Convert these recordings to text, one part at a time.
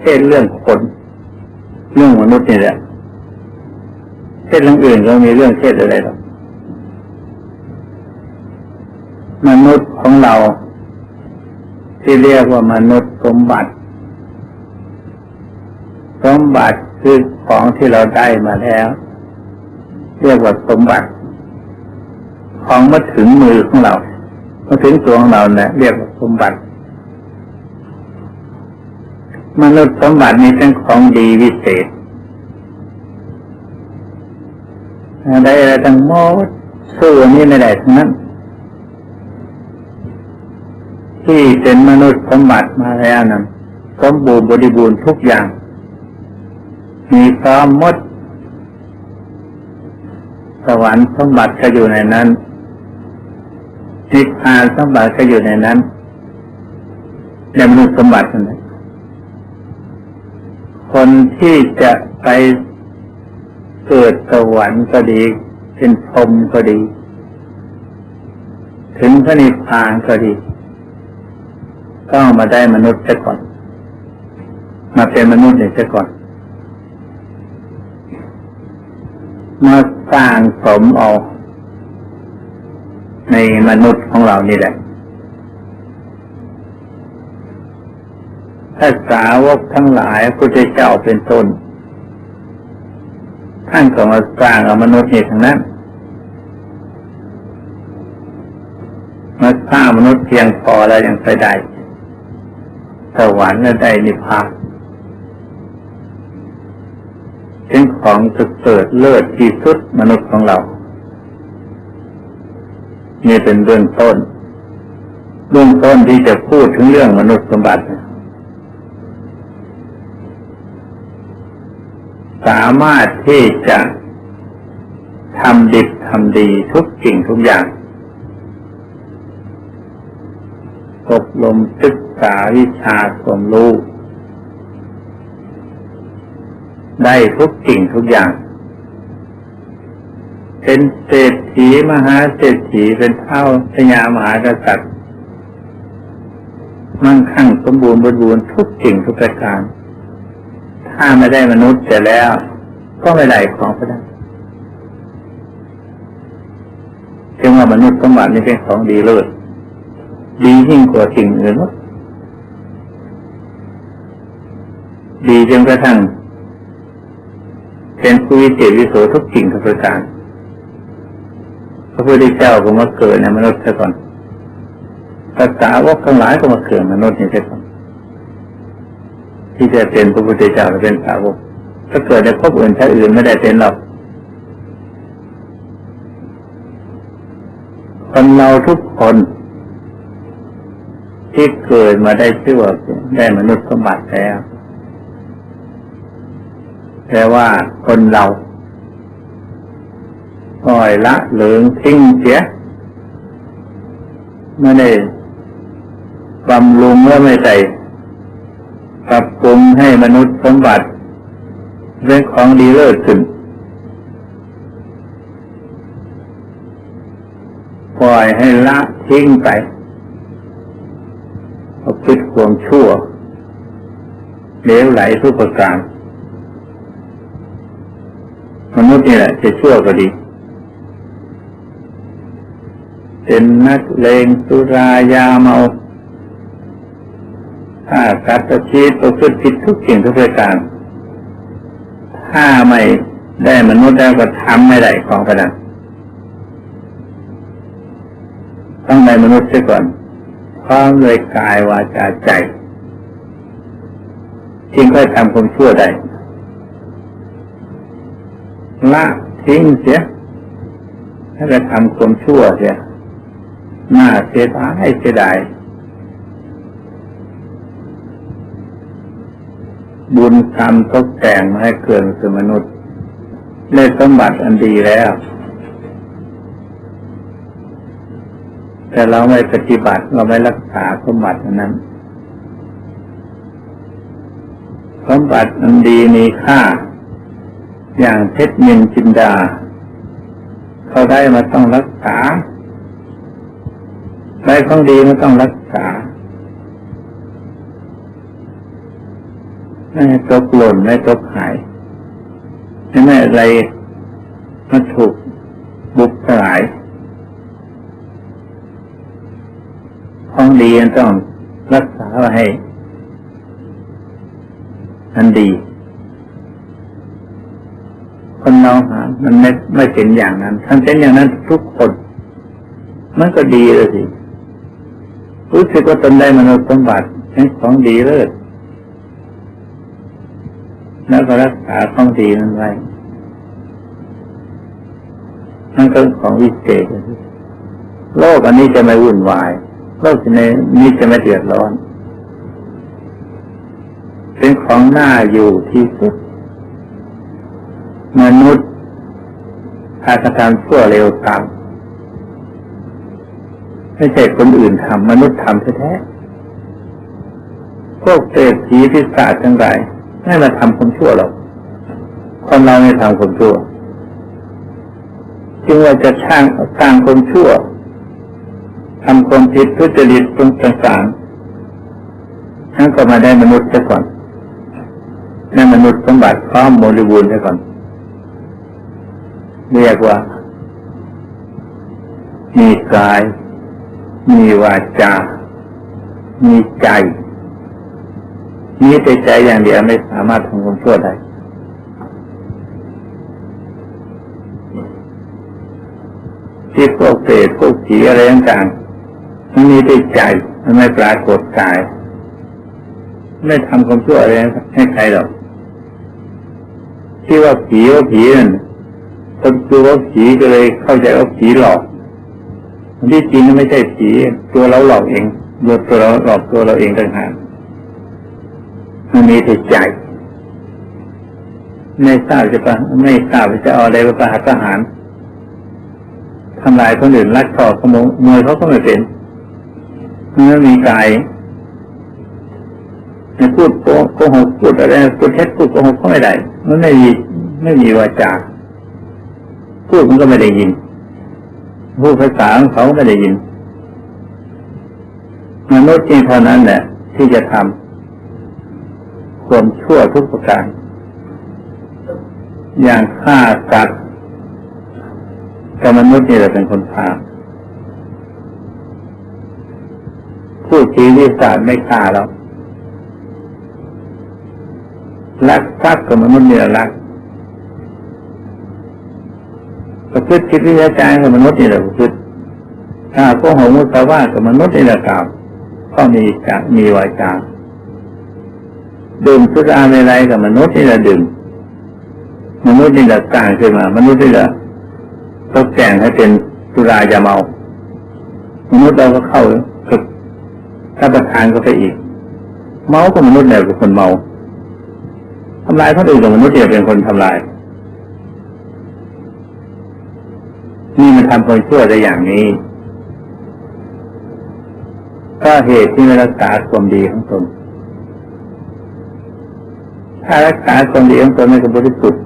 เทศเรื่องคนเรื่องมนุษย์นี่แหละเทศเรื่องอื่นก็มีเรื่องเทศอะไรหรอกมนุษย์ของเรา ที่เรียกว่ามนุษย์สมบัติ สมบัติคือของที่เราได้มาแล้ว เรียกว่าสมบัติ ของมาถึงมือของเรามาถึงตัวของเราเนี่ยเรียกว่าสมบัติ มนุษย์สมบัตินี้เป็นของดีวิเศษได้อะไรทั้งหมดสู้อันนี้ไม่ได้ทั้งนั้น ที่เป็นมนุษย์สมบัติมาแล้วนั้นสมบูรณ์บริบูรณ์ทุกอย่าง มีพร้อมมด สวรรค์สมบัติก็อยู่ในนั้นนิพพานสมบัติก็อยู่ในนั้นในมนุษย์สมบัตินั่นแหละ คนที่จะไปเกิดสวรรค์ก็ดี เป็นพรหมก็ดี ถึงพระนิพพานก็ดีก็มาได้มนุษย์เสียก่อน มาเป็นมนุษย์เนี่ยเสียก่อน มาสร้างสมเอาในมนุษย์ของเรานี่แหละ ถ้าสาวกทั้งหลายพระเจ้าเป็นต้นท่านก็มาสร้างเอามนุษย์นี่ทั้งนั้นมาสร้างมนุษย์เพียงพอแล้วยังไปได้สวรรค์และได้นิพพานเป็นของสุดเกิดเลิศที่สุดมนุษย์ของเรา นี่เป็นเรื่องต้น เรื่องต้นที่จะพูดถึงเรื่องมนุษย์สมบัติ สามารถที่จะทำดีทำดีทุกสิ่งทุกอย่างอบรมศึกษาวิชาความรู้ได้ทุกสิ่งทุกอย่าง เป็นเศรษฐีมหาเศรษฐีเป็นเท่าพญามหากษัตริย์ มั่งคั่งสมบูรณ์บริบูรณ์ทุกสิ่งทุกประการ ถ้าไม่ได้มนุษย์เสร็จแล้ว ก็ไม่ได้ของพระได้จึงว่ามนุษย์สมบัตินี่เป็นของดีเลิศดียิ่งกว่าสิ่งอื่นดดีจนกระทั่งเป็นผู้วิเศษวิโสทุกสิ่งทุกประการพระพุทธเจ้าก็มาเกิดในมนุษย์ซะก่อนภาษาวกทั้งหลายก็มาเกิดมนุษย์นี่ซะก่อน ที่จะเป็นพระพุทธเจ้าหรือเป็นสาวกถ้าเกิดในภพอื่นชาติอื่นไม่ได้เป็นหรอกคนเราทุกคนที่เกิดมาได้ชื่อว่าได้มนุษย์สมบัติแล้วแต่ว่าคนเราปล่อยละเหลืองทิ้งเสียไม่ได้บำรุงและไม่ได้ป รุงให้มนุษย์สมบัติเป็นของดีเลิศขึ้นปล่อยให้ละทิ้งไปเอาคิดความชั่วเลวไหลทุกประการมนุษย์นี่แหละจะชั่วก็ดี เป็นนักเลงสุรายาเมา ถ้ากัดตะชีตประพฤติผิดทุกสิ่งทุกประการ ถ้าไม่ได้มนุษย์แล้วก็ทำไม่ได้ของกระดังต้องในมนุษย์เสียก่อนพร้อมเลยกายวาจาใจจึงค่อยทำความชั่วได้ละทิ้งเสียถ้าจะทำความชั่วเสียหน้าเสียดายเสียดาย บุญกรรมตกแต่งให้เกิดเป็นมนุษย์ได้สมบัติอันดีแล้ว แต่เราไม่ปฏิบัติเราไม่รักษาสมบัตินั้น สมบัติอันดีมีค่า อย่างเพชรนินจินดา เขาได้มาต้องรักษาได้ของดีมันต้องรักษา ไม่ตกหล่นไม่ตกหายไม่อะไรมันถูกบุกสลายของดีต้องรักษาไว้ให้อันดี คนเราหา มันไม่ไม่เป็นอย่างนั้นท่านเป็นอย่างนั้นทุกคน มันก็ดีเลยสิรู้สึกว่าตนได้มนุษย์สมบัติเป็นของดีเลิศ แล้วก็รักษาของดีนั้นไว้นั่นก็ของวิเศษโลกอันนี้จะไม่วุ่นวายโลกนี้จะไม่เดือดร้อน เป็นของน่าอยู่ที่สุด มนุษย์ถ้ากระทำชั่วเร็วตามไม่ใช่คนอื่นทำมนุษย์ทำแท้ๆพวกเศรษฐีพิศาจทั้งหลาย ไม่มาทำความชั่วหรอกคนเราไม่ทำความชั่ว จึงว่าจะช่างสร้างความชั่วทำความผิดทุจริตตรงต่างๆทั้งก็มาได้มนุษย์ซะก่อนได้มนุษย์สมบัติพร้อมบริบูรณ์ซะก่อน เรียกว่า มีกาย มีวาจา มีใจ มีแต่ใจอย่างเดียวไม่สามารถทำความชั่วได้ที่พวกเศษพวกผีอะไรต่างๆมันมีแต่ใจมันไม่ปรากฏกาย ไม่ทำความชั่วอะไรให้ใครหรอกที่ว่าผีว่าผีนั่นคนกลัวว่าผีก็เลยเข้าใจว่าผีหลอกที่จริงไม่ใช่ผีตัวเราหลอกเองตัวเราหลอกตัวเราเองต่างหาก มันมีแต่ใจ ไม่ทราบจะปะไม่ทราบจะเอาอะไรไปประหารทหารทำลายคนอื่นลักทอขโมยมวยเขาก็ไม่เป็นเมื่อมีกายจะพูดโกหกพูดอะไรพูดเท็จพูดโกหกก็ไม่ได้มันไม่มีไม่มีวาจาพูดมันก็ไม่ได้ยินพูดภาษาของเขาไม่ได้ยินมนุษย์เองเท่านั้นแหละที่จะทำ ความชั่วทุกประการ อย่างฆ่าสัตว์แต่มนุษย์นี่แหละเป็นคนพาผู้ชีวิตศาสตร์ไม่ฆ่าเราลักทรัพย์กับมนุษย์นี่แหละลักประพฤติคิดวิจารกับมนุษย์นี่แหละประพฤติถ้าโกหกมุสาวากับมนุษย์นี่แหละกล่าวก็มีจะมีวาจา ดื่มสุราในไรกับมนุษย์นี่แหละดื่มมนุษย์นี่แหละสร้างขึ้นมา มนุษย์นี่แหละตกแต่งให้เป็นสุรายาเมามนุษย์เราก็เข้าฝึกถ้าประทานก็ไปอีก เมาก็มนุษย์เนี่ยเป็นคนเมาทำลายคนอื่นกับมนุษย์เนี่ยเป็นคนทำลาย นี่มันทำคนชั่วได้อย่างนี้ก็เหตุที่ไม่รักษาความดีของตน ถ้ารักษาความดีของตนไม่บริสุทธิ์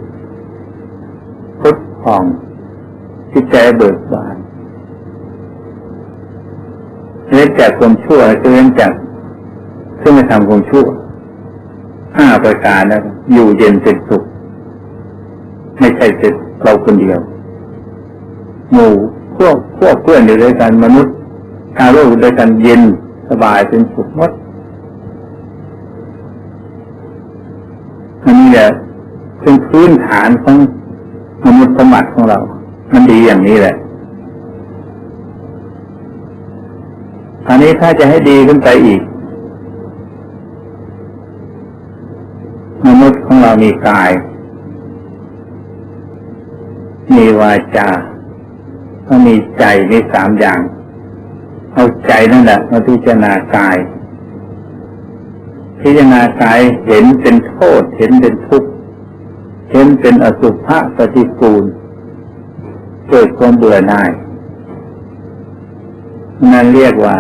พุทธผ่องจิตใจเบิกบานเล่นจากความชั่วจะเล่นจากซึ่งไม่ทำความชั่วห้าประการนะอยู่เย็นเป็นสุขไม่ใช่เจ็ดเราคนเดียว หมู่พวกพวกเพื่อนอยู่ด้วยกันมนุษย์ชาวโลกด้วยกันเย็นสบายเป็นสุขหมด อันนี้แหละเป็นพื้นฐานของมนุษย์สมบัติของเรา มันดีอย่างนี้แหละอันนี้ถ้าจะให้ดีขึ้นไปอีก มนุษย์ของเรามีกาย มีวาจาก็มีใจมีสามอย่าง เอาใจนั่นแหละมาพิจารณากาย พิจารณากายเห็นเป็นโทษ เห็นเป็นทุกข์เห็นเป็นอสุภะปฏิกูลเกิดความเบื่อหน่ายนั่นเรียกว่า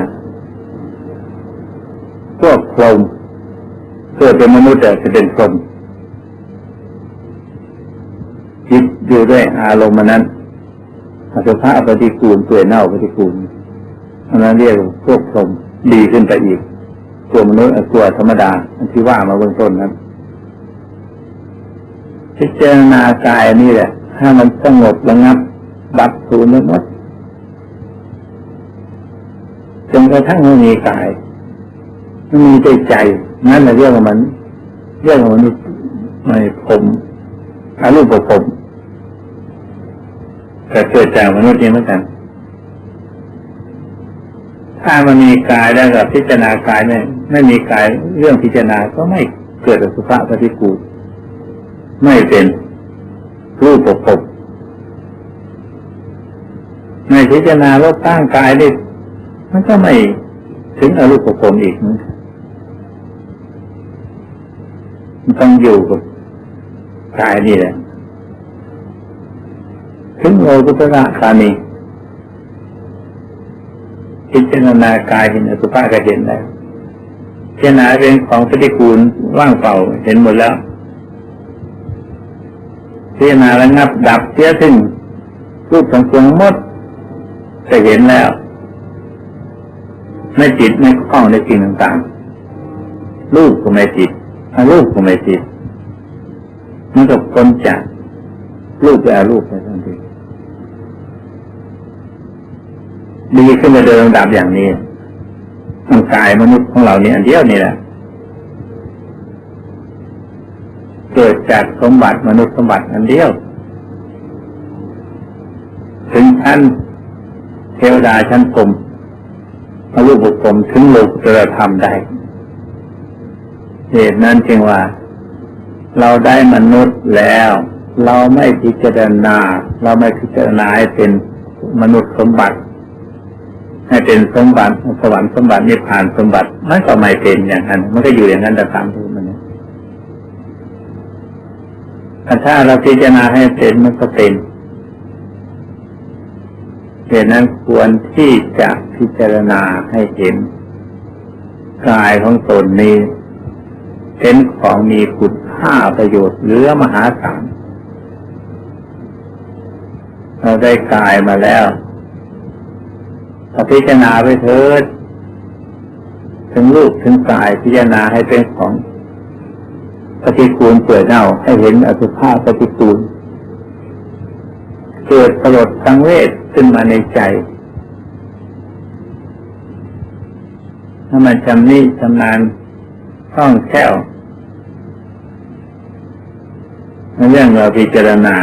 พวกพรหมเกิดเป็นมนุษย์แต่จะเป็นพรหมคิดอยู่ด้วยอารมณ์นั้นอสุภะปฏิกูลเปื่อยเน่าปฏิกูลอันนั้นเรียกพวกพรหมดีขึ้นไปอีก ตัวมนุษย์ตัวธรรมดาที่ว่ามาเบื้องต้นนั้นพิจารณากายนี่แหละถ้ามันสงบระงับดับศูนย์หมดจนกระทั่งไม่มีกายมันมีแต่ใจนั่นแหละเรียกว่ามัน เรียกว่ามันไม่ผมอารูปผมแต่เกิดจากมนุษย์นี่เหมือนกัน ถ้ามันมีกายแล้วกับพิจารณากายไม่ไม่มีกายเรื่องพิจารณาก็ไม่เกิดสุภาพปฏิกูลไม่เป็นรูปภพในพิจารณาลบตั้งกายได้มันก็ไม่ถึงอรูปภพอีกนะมันต้องอยู่กับกายนี่แหละถึงโลกุตระคามี พิจารณากายเห็นอสุภะก็เห็นแล้วพิจารณาเป็นของปฏิกูลว่างเปล่าเห็นหมดแล้วพิจารณาระงับดับเสียซึ่งรูปของสวงมดจะเห็นแล้ว ไม่จิตไม่คล้องในสิ่งต่างๆรูปก็ไม่จิตอารูปก็ไม่จิตมันก็พ้นจากรูปไปอารูปไปทันที ดีขึ้นมาเดินดับอย่างนี้ร่างกายมนุษย์ของเราเนี่ยอันเดียวนี่แหละเกิดจากสมบัติมนุษย์สมบัติอันเดียว ถึงชั้นเทวดาชั้นพรมอรูปบุคคลถึงโลกุตรธรรมได้เหตุนั้นจึงว่า เราได้มนุษย์แล้ว เราไม่พิจารณา เราไม่พิจารณาให้เป็นมนุษย์สมบัติ ให้เป็นสมบัติสวรรค์สมบัตินิพพานสมบัติมันก็ไม่เป็นอย่างนั้น มันก็อยู่อย่างนั้นแต่ตามที่มันแต่ถ้าเราพิจารณาให้เป็นมันก็เป็นเหตุนั้นควรที่จะพิจารณาให้เห็นกายของตนนี้เป็นของมีคุณค่าประโยชน์เหลือมหาศาลเราได้กายมาแล้ว พอพิจารณาไปเถิด ถึงรูปถึงกายพิจารณาให้เป็นของปฏิกูลเปื่อยเน่าให้เห็นอสุภะปฏิกูลเกิดสลดสังเวชขึ้นมาในใจ ถ้ามันจำนี้ชำนาญคล่องแค่วในเรื่องเราพิจารณา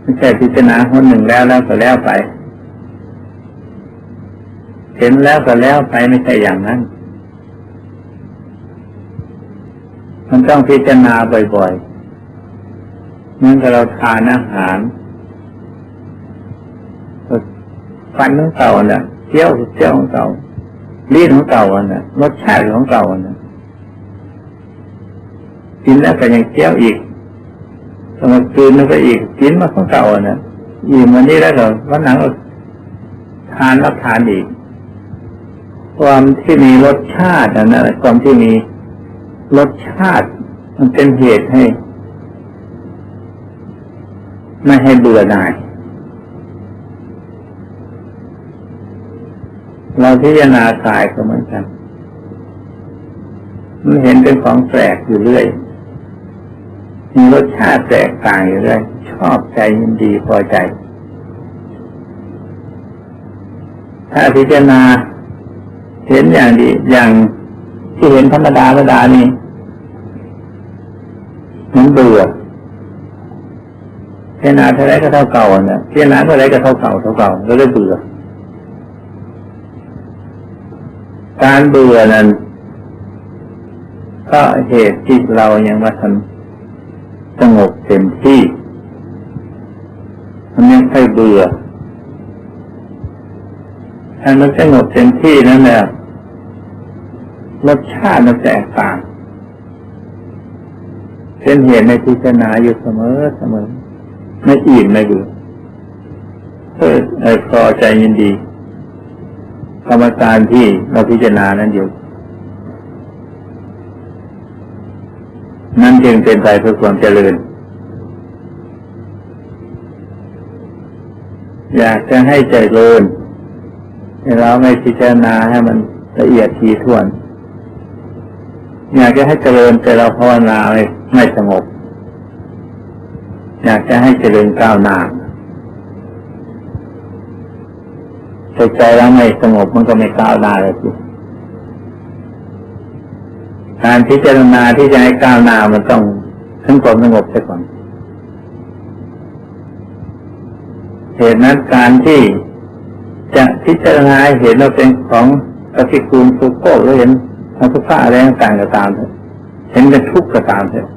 ไม่ใช่พิจารณาคนหนึ่งแล้วแล้วก็แล้วไป เห็นแล้วก็แล้วไปไม่ใช่อย่างนั้น มันต้องพิจารณาบ่อยๆเมื่อเราทานอาหารฟันของเก่าเนี่ยเที่ยวเที่ยวของเก่าลิ้นของเก่าเนี่ยรสชาติของเก่าเนี่ยกินแล้วก็ยังเที่ยวอีกสมัคืนนึงก็อีกกินมาของเก่าเนี่ยอิ่มวันนี้แล้วก็วันหลังก็ทานรับทานอีก ความที่มีรสชาตินะความที่มีรสชาติ มันเป็นเหตุให้ ไม่ให้เบื่อหน่ายเราพิจารณากายก็เหมือนกัน มันเห็นเป็นของแปลกอยู่เรื่อย มีรสชาติแตกต่างอยู่เรื่อย ชอบใจยินดีพอใจ ถ้าพิจารณา เห็นอย่างดีอย่างที่เห็นธรรมดาธรรมดานี่มันเบื่อพิจารณาเท่าไรก็เท่าเก่าเนี่ยพิจารณาเท่าไรก็เท่าเก่าเท่าเก่าแล้วเลยเบื่อ การเบื่อนั้นก็เหตุที่เรายังมาทำสงบเต็มที่มันยังค่อยเบื่อถ้ามันสงบเต็มที่นั่นแหละ รสชาติมันแตกต่าง เป็นเหตุในพิจารณาอยู่เสมอเสมอ ไม่อิ่มไม่เบื่อเออพอใจยินดีกรรมการที่เราพิจารณานั้นอยู่ นั่นจึงเป็นไปเพื่อความเจริญ อยากจะให้ใจเริญเราไม่พิจารณาให้มันละเอียดทีท่วน อยากจะให้เจริญแต่เราภาวนาไม่สงบ อยากจะให้เจริญก้าวหน้าแต่ใจเราไม่สงบมันก็ไม่ก้าวหน้าเลยสิการพิจารณาที่จะให้ก้าวหน้ามันต้องถึงความสงบเสียก่อนเหตุนั้นการที่จะพิจารณาเห็นเราเป็นของปฏิกูลทุโกหรือเห็น ทางทุกข์อะไรต่างๆก็ตามเถอะเห็นเป็นทุกข์ก็ตามเถอะ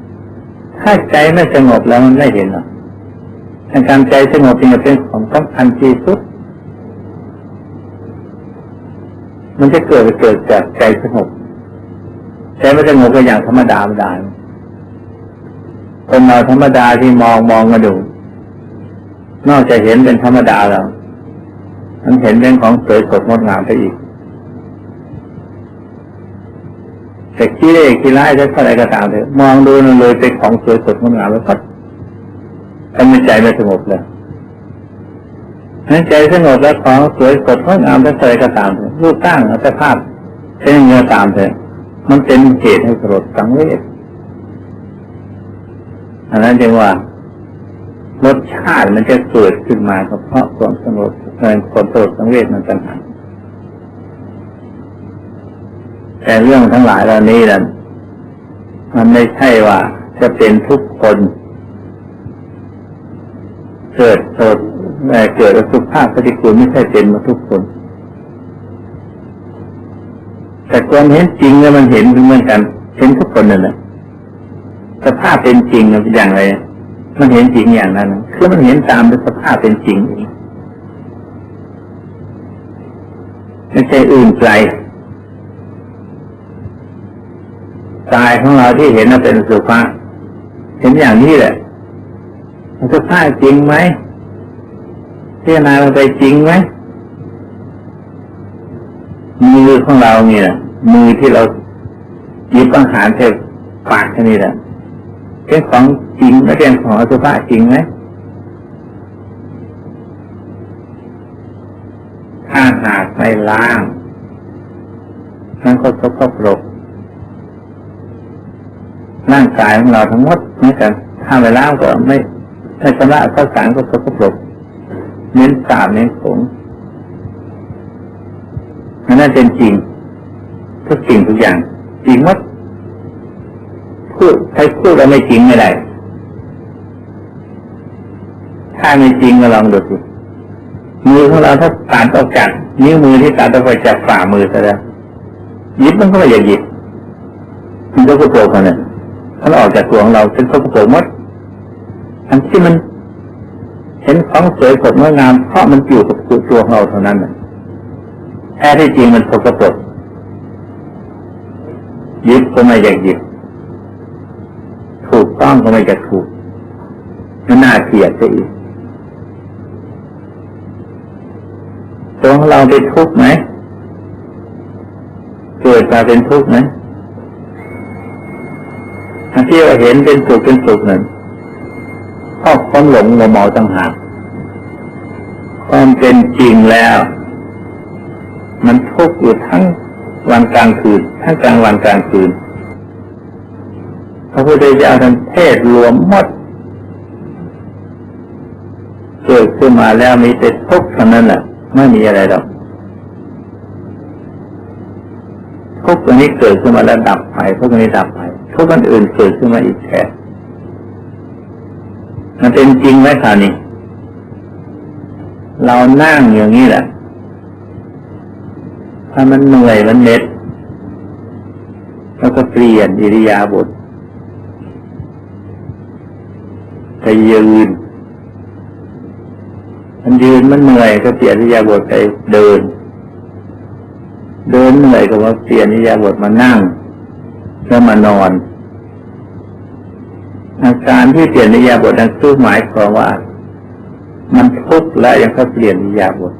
ถ้าใจไม่สงบแล้วมันไม่เห็นหรอกการใจสงบจริงเป็นของสำคัญที่สุด มันจะเกิดเกิดจากใจสงบใจไม่สงบก็อย่างธรรมดาไม่ได้คนเราธรรมดาที่มองมองมาดู นอกจากเห็นเป็นธรรมดาแล้ว มันเห็นเป็นของสวยสดงดงามไปอีก แต่ขี้เล่ขี้ร้ายจะเท่าไรก็ตามเลยมองดูนั่นเลยเป็นของสวยสดงดงามแล้วก็ทำให้ใจไม่สงบเลยนั้นใจสงบแล้วของสวยสดงดงามจะเท่าไรก็ตามเลยรูปตั้งอัตภาพเป็นเงือตามเลยมันเป็นเหตุให้กรดสังเวชอันนั้นจึงว่ารสชาติมันจะเกิดขึ้นมาเพราะความสงบความโกรธสังเวชมันต่างหาก แต่เรื่องทั้งหลายเหล่านี้นั้นมันไม่ใช่ว่าจะเป็นทุกคน เกิดโกรธเกิดสุขภาพปฏิกูลไม่ใช่เป็นมาทุกคน แต่ความเห็นจริงเนี่ยมันเห็นเหมือนกัน เห็นทุกคนนั่นแหละสภาพเป็นจริงอย่างไร มันเห็นจริงอย่างนั้นคือมันเห็นตามสภาพเป็นจริงเองไม่ใช่อื่นไกล กายของเราที่เห็นว่าเป็นสุภาพเห็นอย่างนี้แหละ มันสุภาพจริงไหมพิจารณาไปจริงไหมมือของเราเนี่ย มือที่เราหยิบอาหารเทปากแค่นี้แหละเป็นของจริงและเป็นของอสุภะจริงไหมถ้าหากไม่ล้างมันก็สกปรก ร่างกายของเราทั้งหมดเหมือนกันถ้าไม่ล้างก็ไม่ไม่ชำระข้าวสารก็สกปรกเน้นสาบเน้นผงนั่นเป็นจริงทุกสิ่งทุกอย่าง จริงหมดพูดใครพูดแล้วไม่จริงไม่ได้ถ้าไม่จริงก็ลองดูสิมือของเราถ้าตัดออกจากนิ้วมือที่ตัดออกไปจากฝ่ามือซะแล้วยิบมันก็ไม่อยากยิบมันก็โปรงกันเนี่ย ถ้าเราออกจากตัวของเราเป็นกระโปรงมดทั้งที่มันเห็นของสวยสดงดงามเพราะมันอยู่กับตัวของเราเท่านั้นแท้ที่จริงมันสกปรกยิบก็ไม่อยากยิบถูกต้องก็ไม่จะถูกมันน่าเกลียดซะอีกตัวของเราเป็นทุกข์ไหมเกิดมาเป็นทุกข์ไหม ที่เราเห็นเป็นสุขเป็นสุขนั้นเพราะความหลงโมเมาต่างหากความเป็นจริงแล้ว มันทุกข์อยู่ทั้งวันกลางคืนทั้งกลางวันกลางคืนพระพุทธเจ้าท่านเทศรวมหมดเกิดขึ้นมาแล้วมีแต่ทุกข์เท่านั้นแหละไม่มีอะไรหรอกทุกข์ตัวนี้เกิดขึ้นมาแล้วดับไปทุกข์ตัวนี้ดับไป ทุกข์อันอื่นเกิดขึ้นมาอีกแค่มันเป็นจริงไหมคราวนี้ เรานั่งอย่างนี้แหละ ถ้ามันเหนื่อยมันเน็ดแล้วก็เปลี่ยนอิริยาบถไปยืน มันยืนมันเหนื่อยก็เปลี่ยนอิริยาบถไปเดิน เดินเหนื่อยก็ว่าเปลี่ยนอิริยาบถมานั่ง แล้วมานอน อาการที่เปลี่ยนอิยาบถนั้นคือหมายความว่า มันทุกข์แล้วยังเขาเปลี่ยนอิยาบถ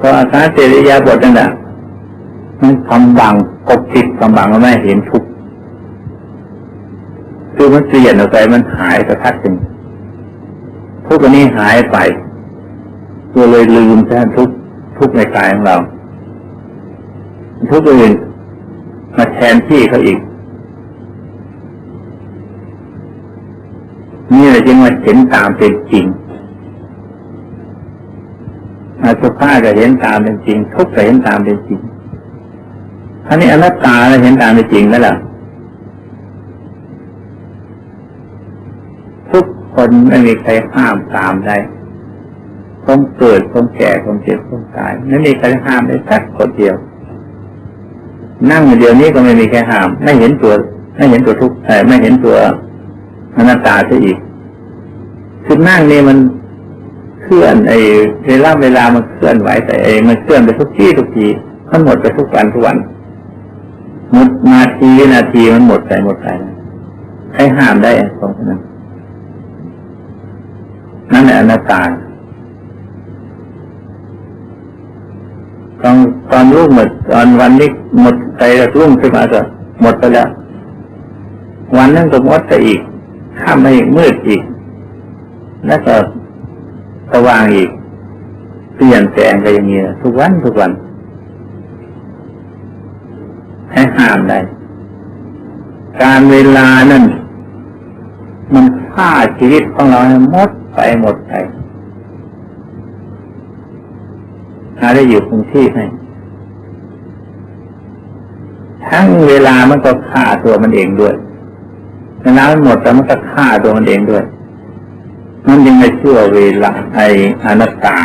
พออาการเปลี่ยนอิยาบถนั่นแหละมันทำบังกบปิดกำบังแล้วไม่เห็นทุกข์คือมันเปลี่ยนออกไปมันหายสักพักหนึ่งทุกอันนี้หายไปก็เลยลืมแทนทุกทุกในกายของเรา ทุกอื่นมาแทนที่เขาอีก นี่เลยจึงมาเห็นตามเป็นจริงอาสุภาก็เห็นตามเป็นจริง ทุกข์ก็เห็นตามเป็นจริงอันนี้อนัตตาเราเห็นตามเป็นจริงแล้วล่ะทุกคนไม่มีใครห้ามตามได้ความเกิดความแก่ความเจ็บความตายไม่มีใครห้ามได้สักคนเดียว นั่งอยู่เดียวนี้ก็ไม่มีใครห้าม ไม่เห็นตัว ไม่เห็นตัวทุกข์ไม่เห็นตัวอนัตตาซะอีกคือนั่งนี่มันเคลื่อนไอ้เวลาเวลามันเคลื่อนไหวแต่ไอ้มันเคลื่อนไปทุกที่ทุกทีมันหมดไปทุกวันทุกวันหมดนาทีนาทีมันหมดไปหมดไปใครห้ามได้ตรงนั้นนั่นแหละอนัตตา ตอนตอนรุ่งหมดตอนวันนี้หมดไปแล้วรุ่งขึ้นมาก็หมดไปแล้ว วันนั้นก็มดไปอีก ข้ามไปอีกมืดอีก แล้วก็สว่างอีก เปลี่ยนแปลงไปอย่างนี้ทุกวันทุกวัน ให้ห้ามได้ การเวลานั้นมันฆ่าชีวิตของเราหมดไปหมดไป หาได้อยู่คงที่ให้ ทั้งเวลามันก็ฆ่าตัวมันเองด้วยเวลามันหมดแล้วมันก็ฆ่าตัวมันเองด้วย มันยังไม่ชั่วเวลาไออนัตตา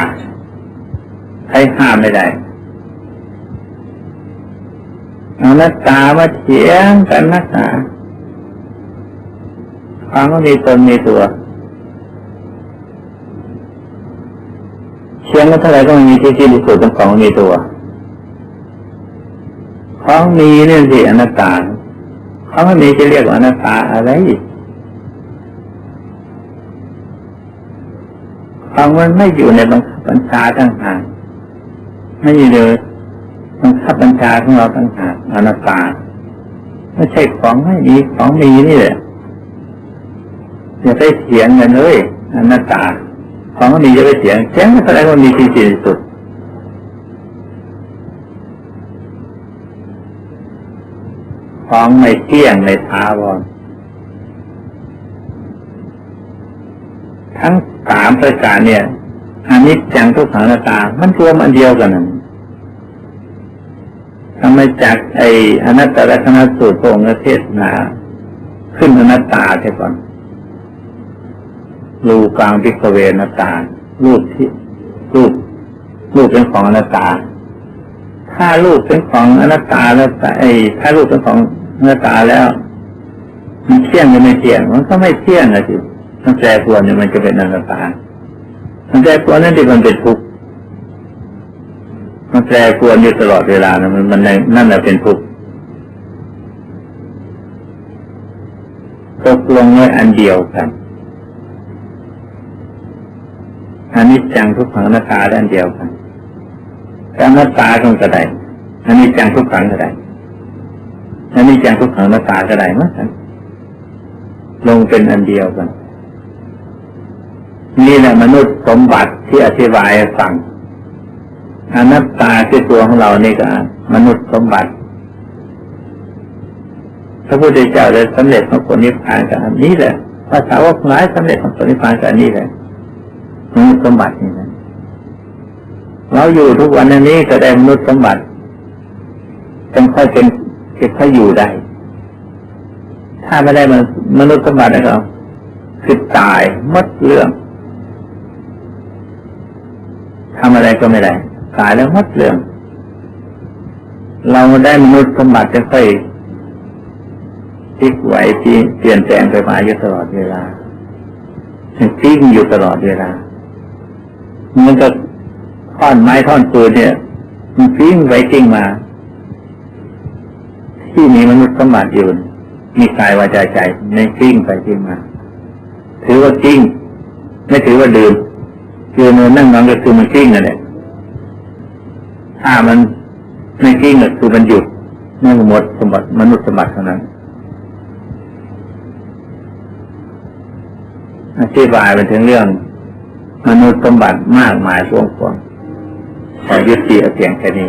ให้ห้ามไม่ได้อนัตตามาเถียงกันนักหนาความก็มีตนมีตัว เชียงก็เท่าไรก็ไม่มีที่ที่ดีสุดเป็นของมีตัวของมีเนี่ยสิอนัตตาของไม่มีจะเรียกว่าอนัตตาอะไรของมันไม่อยู่ในบังคับบัญชาตั้งหากไม่อยู่ในบังคับบัญชาของเราตั้งหากอนัตตาไม่ใช่ของไม่มีของมีนี่แหละอย่าไปเถียงกันเลยอนัตตา ของมีจะไปเสียงเสียงแสดงว่ามีที่สุดของไม่เที่ยงในท้าวรทั้งสามประการเนี่ยอนิจจังทุกขังนาตา มันรวมอันเดียวกันนั่นทำไมจากไออนัตตลักษณสูตรพระองค์เทศนา ขึ้นอนัตตาเท่ก่อน รูกลางพิกเวนัตารูปที่รูปรูปเป็นของอนัตตา ถ้ารูปเป็นของอนัตตาแล้วไอ้ถ้ารูปเป็นของอนัตตาแล้ว มันเที่ยงหรือไม่เที่ยง มันก็ไม่เที่ยงอะสิมันแปรปรวนเนี่ยมันจะเป็นอนัตตามันแปรปรวนนั่นที่มันเป็นทุกข์มันแปรปรวนอยู่ตลอดเวลานะมันมันนั่นแหละเป็นทุกข์ตกลงไว้อันเดียวกัน อนนี้จังทุกขังนัตตาด้านเดียวกันการนัตตาตรงกระไดอันนี้จังทุกขังกระไดอันนี้จังทุกขังนัตตากระไดมั้งลงเป็นอันเดียวกัน นี่แหละมนุษย์สมบัติที่อธิบายฟังอนัตตาที่ตัวของเราเนี่ก็มนุษย์สมบัติพระพุทธเจ้าเลยสำเร็จของคนนิพพานกันนี้แหละภาษาวกหลายสำเร็จของคนนิพพานกันนี้แหละ มนุษย์สมบัตินี่นะเราอยู่ทุกวันนี้แสดงมนุษย์สมบัติจึงค่อยเป็นจะค่อยอยู่ได้ ถ้าไม่ได้มันมนุษย์สมบัตินะครับคือตายมดเรื่องทำอะไรก็ไม่ได้ตายแล้วมดเรื่อง เราได้มนุษย์สมบัติจะค่อยพลิกไหวที่เปลี่ยนแปลงไปมาอยู่ตลอดเวลาทิ้งอยู่ตลอดเวลา มันก็ท่อนไม้ท่อนปืนเนี่ย มันฟิ้งไปจริงมา ที่มีมนุษย์สมบัติอยู่มีกายวาจาใจในฟิ้งไปจริงมา ถือว่าจริงไม่ถือว่าดื่มคือมันนั่งนอนก็คือมันจริงนั่นแหละถ้ามันไม่จริงก็คือมันหยุดนั่นหมดสมบัติมนุษย์สมบัติเท่านั้นอธิบายไปถึงเรื่อง มนุษย์สมบัติมากมายพวงพวงขอยึดตีเอาเพียงแค่นี้